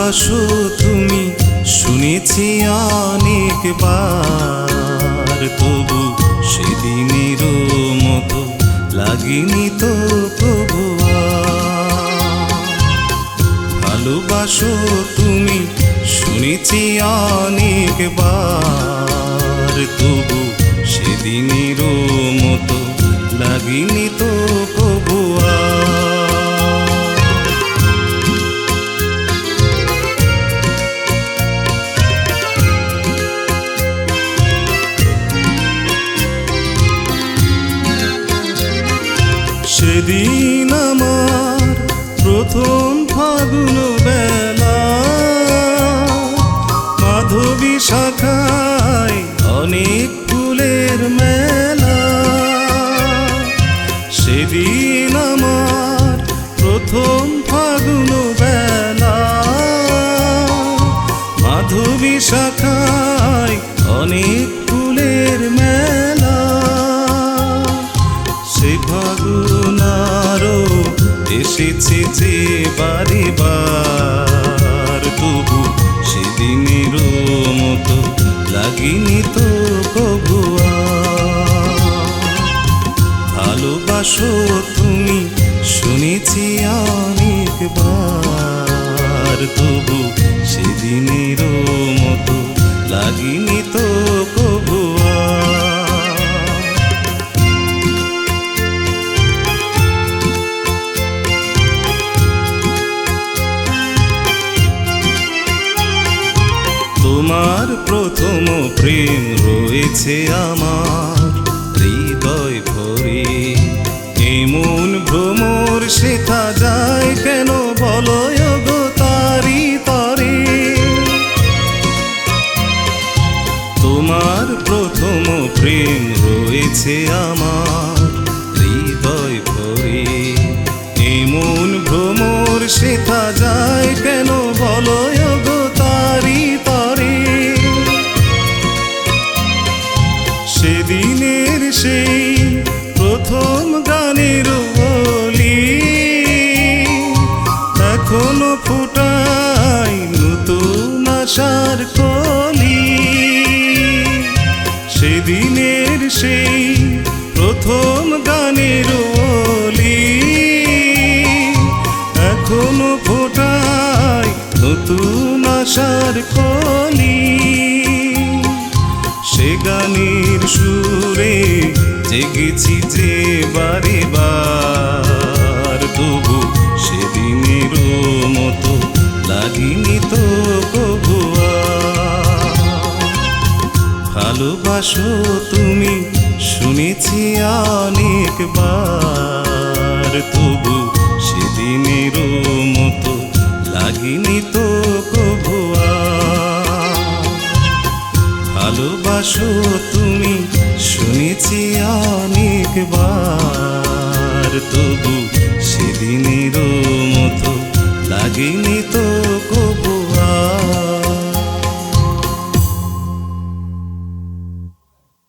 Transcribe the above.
ভালোবাসো তুমি শুনেছি অনেকবার তবু সেদিনের মতো লাগেনি তো আর। ভালোবাসো তুমি, শুনেছি অনেকবার তবু সেদিনের মতো লাগেনি তো প্রভু সেদিন আমার প্রথম ফাগুন বেলা। মাধবী শাখায় অনেক ফুলের মেলা। সেদিন আমার প্রথম ফাগুন বেলা। মাধবী শাখায় অনেক ফুলের মেলা। সে ফাগুনারও এসেছে যে বারে বার, তবু সেদিনের মতো লাগিনি তো কবু আর। ভালোবাসো তুমি, শুনেছি অনেকবার, তবু সেদিনের মতো লাগিনি তোমার প্রথম প্রেম রয়েছে আমার। হৃদয় ভরে এমন ভ্রমর শেখা যায় কেন বলো তারি তরে। তোমার প্রথম প্রেম রয়েছে আমার। হৃদয় ভরে এমন ভ্রমর শেখা যায় কেন বলো সেই প্রথম গানের বলি এখনও ফোটাই নতুন আশার কলি। সে গানের সুরে জেগেছি যে বারে বার, তবু সেদিনের মতো লাগিনি তো ভালোবাসো তুমি, শুনেছি অনেকবার তবু সেদিনের মতো লাগিনি তো কবু আর। ভালোবাসো তুমি, শুনেছি অনেকবার তবু সেদিনের মতো লাগেনি তো